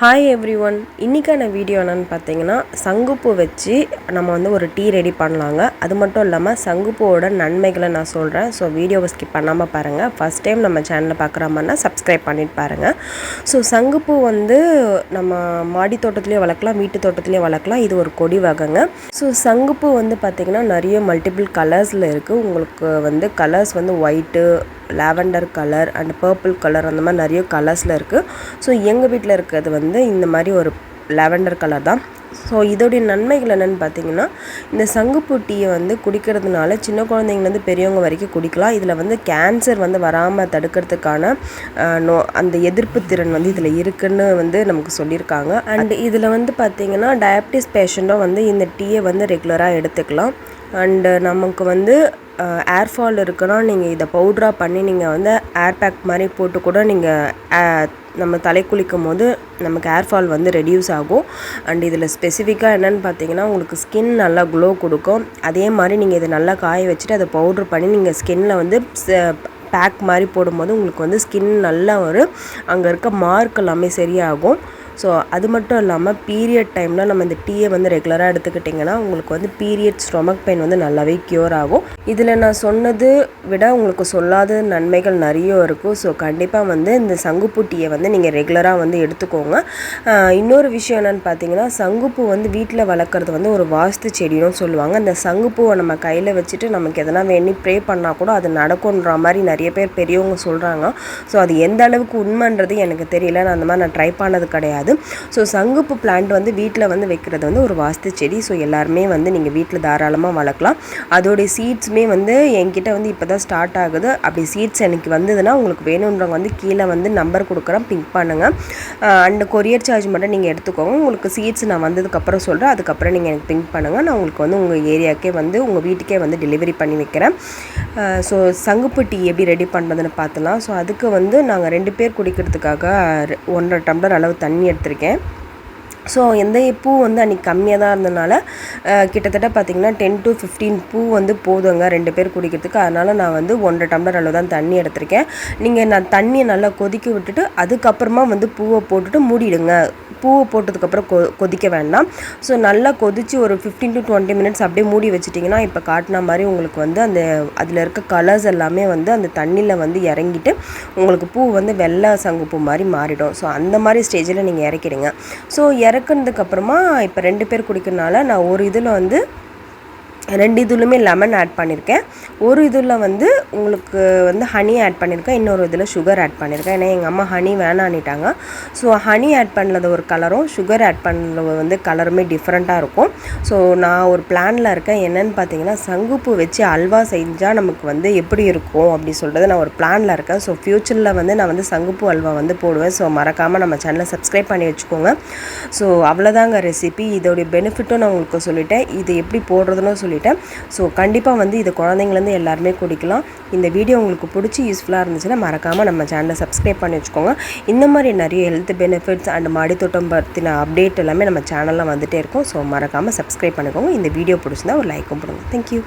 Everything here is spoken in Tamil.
ஹாய் எவ்ரி ஒன் இன்றைக்கான வீடியோ என்னென்னு பார்த்தீங்கன்னா சங்குப்பூ வச்சு நம்ம வந்து ஒரு டீ ரெடி பண்ணலாங்க. அது மட்டும் இல்லாமல் சங்குப்பூவோட நன்மைகளை நான் சொல்கிறேன் ஸோ வீடியோவை ஸ்கிப் பண்ணாமல் பாருங்கள் ஃபஸ்ட் டைம் நம்ம சேனலை பார்க்குற மாதிரினா சப்ஸ்கிரைப் பண்ணிட்டு பாருங்கள் ஸோ சங்குப்பூ வந்து நம்ம மாடி தோட்டத்துலேயே வளர்க்கலாம் வீட்டு தோட்டத்துலேயே வளர்க்கலாம். இது ஒரு கொடி வகைங்க. ஸோ சங்குப்பூ வந்து பார்த்திங்கன்னா நிறைய மல்டிபிள் கலர்ஸில் இருக்குது உங்களுக்கு வந்து கலர்ஸ் வந்து white lavender colour and purple colour அந்த மாதிரி நிறைய கலர்ஸில் இருக்குது ஸோ எங்கள் வீட்டில் இருக்கிறது வந்து இந்த மாதிரி ஒரு லாவெண்டர் கலர் தான். ஸோ இதோடைய நன்மைகள் என்னென்னு பார்த்தீங்கன்னா இந்த சங்குப்பூ டீயை வந்து குடிக்கிறதுனால சின்ன குழந்தைங்கலேருந்து பெரியவங்க வரைக்கும் குடிக்கலாம். இதில் வந்து கேன்சர் வந்து வராமல் தடுக்கிறதுக்கான நோ அந்த எதிர்ப்பு திறன் வந்து இதில் இருக்குன்னு வந்து நமக்கு சொல்லியிருக்காங்க. அண்ட் இதில் வந்து பார்த்திங்கன்னா டயபிட்டிஸ் பேஷண்ட்டும் வந்து இந்த டீயை வந்து ரெகுலராக எடுத்துக்கலாம். அண்டு நமக்கு வந்து ஏர் ஃபால் இருக்குன்னா நீங்கள் இதை பவுட்ராக பண்ணி நீங்கள் வந்து ஏர் பேக் மாதிரி போட்டு கூட நீங்கள் நம்ம தலை குளிக்கும் போது நமக்கு ஏர் ஃபால் வந்து ரெடியூஸ் ஆகும். அண்ட் இதில் ஸ்பெசிஃபிக்காக என்னென்னு பார்த்தீங்கன்னா உங்களுக்கு ஸ்கின் நல்லா க்ளோ கொடுக்கும். அதே மாதிரி நீங்கள் இதை நல்லா காய வச்சுட்டு அதை பவுட்ரு பண்ணி நீங்கள் ஸ்கின்னில் வந்து பேக் மாதிரி போடும்போது உங்களுக்கு வந்து ஸ்கின் நல்லா ஒரு அங்கே இருக்க மார்க் எல்லாமே சரியாகும். ஸோ அது மட்டும் இல்லாமல் பீரியட் டைமில் நம்ம இந்த டீயை வந்து ரெகுலராக எடுத்துக்கிட்டிங்கன்னா உங்களுக்கு வந்து பீரியட் ஸ்டொமக் பெயின் வந்து நல்லாவே க்யூர் ஆகும். இதில் நான் சொன்னது விட உங்களுக்கு சொல்லாத நன்மைகள் நிறைய இருக்கும். ஸோ கண்டிப்பாக வந்து இந்த சங்குப்பூ டீயை வந்து நீங்கள் ரெகுலராக வந்து எடுத்துக்கோங்க. இன்னொரு விஷயம் என்னென்னு பார்த்தீங்கன்னா சங்குப்பூ வந்து வீட்டில் வளர்க்குறது வந்து ஒரு வாஸ்து செடியும் சொல்லுவாங்க. அந்த சங்குப்பூவை நம்ம கையில் வச்சுட்டு நமக்கு எதனா வேணி ப்ரே பண்ணால் கூட அது நடக்கும்ன்ற மாதிரி நிறைய பேர் பெரியவங்க சொல்கிறாங்க ஸோ அது எந்த அளவுக்கு உண்மைன்றது எனக்கு தெரியல. நான் அந்த மாதிரி நான் ட்ரை பண்ணது கிடையாது. கிடையாது. ஸோ சங்குப்பு பிளான்ட் வந்து வீட்டில் வந்து வைக்கிறது வந்து ஒரு வாஸ்து செடி. ஸோ எல்லாருமே வந்து நீங்கள் வீட்டில் தாராளமாக வளர்க்கலாம். அதோடைய சீட்ஸுமே வந்து என்கிட்ட வந்து இப்போ தான் ஸ்டார்ட் ஆகுது. அப்படி சீட்ஸ் எனக்கு வந்ததுன்னா உங்களுக்கு வேணுன்றவங்க வந்து கீழே வந்து நம்பர் கொடுக்குறேன். பிங்க் பண்ணுங்கள் அண்ட் கொரியர் சார்ஜ் மட்டும் நீங்கள் எடுத்துக்கோங்க. உங்களுக்கு சீட்ஸ் நான் வந்ததுக்கப்புறம் சொல்கிறேன் அதுக்கப்புறம் நீங்கள் எனக்கு பிங்க் பண்ணுங்கள் நான் உங்களுக்கு வந்து உங்கள் ஏரியாக்கே வந்து உங்கள் வீட்டுக்கே வந்து டெலிவரி பண்ணி வைக்கிறேன். ஸோ சங்குப்பு டீ எப்படி ரெடி பண்ணுறதுன்னு பார்த்துலாம். ஸோ அதுக்கு வந்து நாங்கள் ரெண்டு பேர் குடிக்கிறதுக்காக ஒன்றரை டம்ளர் அளவு தண்ணி எடுத்திருக்கேன். ஸோ எந்த பூ வந்து அன்றைக்கி கம்மியாக தான் இருந்தனால கிட்டத்தட்ட பார்த்திங்கன்னா டென் டு ஃபிஃப்டீன் பூ வந்து போதுங்க ரெண்டு பேர் குடிக்கிறதுக்கு. அதனால் நான் வந்து ஒன்றரை டம்ளர் அளவு தான் தண்ணி எடுத்திருக்கேன். நீங்கள் நான் தண்ணியை நல்லா கொதிக்க விட்டுட்டு அதுக்கப்புறமா வந்து பூவை போட்டுட்டு மூடிடுங்க. பூவை போட்டதுக்கப்புறம் கொ கொதிக்க வேண்டாம். ஸோ நல்லா கொதித்து ஒரு ஃபிஃப்டீன் டு டுவெண்ட்டி மினிட்ஸ் அப்படியே மூடி வச்சிட்டிங்கன்னா இப்போ காட்டின மாதிரி உங்களுக்கு வந்து அந்த அதில் இருக்க கலர்ஸ் எல்லாமே வந்து அந்த தண்ணியில் வந்து இறங்கிட்டு உங்களுக்கு பூ வந்து வெள்ளை சங்குப்பூ மாதிரி மாறிடும். ஸோ அந்த மாதிரி ஸ்டேஜில் நீங்கள் இறக்கிடுங்க. ஸோ இறக்குனதுக்கப்புறமா இப்போ ரெண்டு பேர் குடிக்கிறனால நான் ஒரு இதில் வந்து ரெண்டு இதுலையுமே லெமன் ஆட் பண்ணியிருக்கேன் ஒரு இதில் வந்து உங்களுக்கு வந்து ஹனி ஆட் பண்ணியிருக்கேன் இன்னொரு இதில் சுகர் ஆட் பண்ணியிருக்கேன் ஏன்னா எங்கள் அம்மா ஹனி வேணான்னிட்டாங்க ஸோ ஹனி ஆட் பண்ணது ஒரு கலரும் சுகர் ஆட் பண்ணது வந்து கலருமே டிஃப்ரெண்ட்டாக இருக்கும். ஸோ நான் ஒரு பிளானில் இருக்கேன். என்னென்னு பார்த்தீங்கன்னா சங்குப்பூ வச்சு அல்வா செஞ்சால் நமக்கு வந்து எப்படி இருக்கும் அப்படி சொல்கிறது நான் ஒரு பிளானில் இருக்கேன். ஸோ ஃப்யூச்சரில் வந்து நான் வந்து சங்குப்பூ அல்வா வந்து போடுவேன். ஸோ மறக்காமல் நம்ம சேனலை சப்ஸ்கிரைப் பண்ணி வச்சுக்கோங்க. ஸோ அவ்வளோதாங்க ரெசிபி இதோடைய பெனிஃபிட்டும் நான் உங்களுக்கு சொல்லிட்டேன். இது எப்படி போடுறதுன்னு சொல்லி சொல்லிட்டேன். ஸோ கண்டிப்பாக வந்து இது குழந்தைங்கலேருந்து எல்லாருமே குடிக்கலாம். இந்த வீடியோ உங்களுக்கு பிடிச்சி யூஸ்ஃபுல்லாக இருந்துச்சுன்னா மறக்காமல் நம்ம சேனலை சப்ஸ்கிரைப் பண்ணி வச்சுக்கோங்க. இந்த மாதிரி நிறைய ஹெல்த் பெனிஃபிட்ஸ் அண்ட் மாடித்தோட்டம் பற்றின அப்டேட் எல்லாமே நம்ம சேனலில் வந்துகிட்டே இருக்கும். ஸோ மறக்காமல் சப்ஸ்கிரைப் பண்ணிக்கோங்க. இந்த வீடியோ பிடிச்சிருந்தா ஒரு லைக்கும் போடுங்க. தேங்க்யூ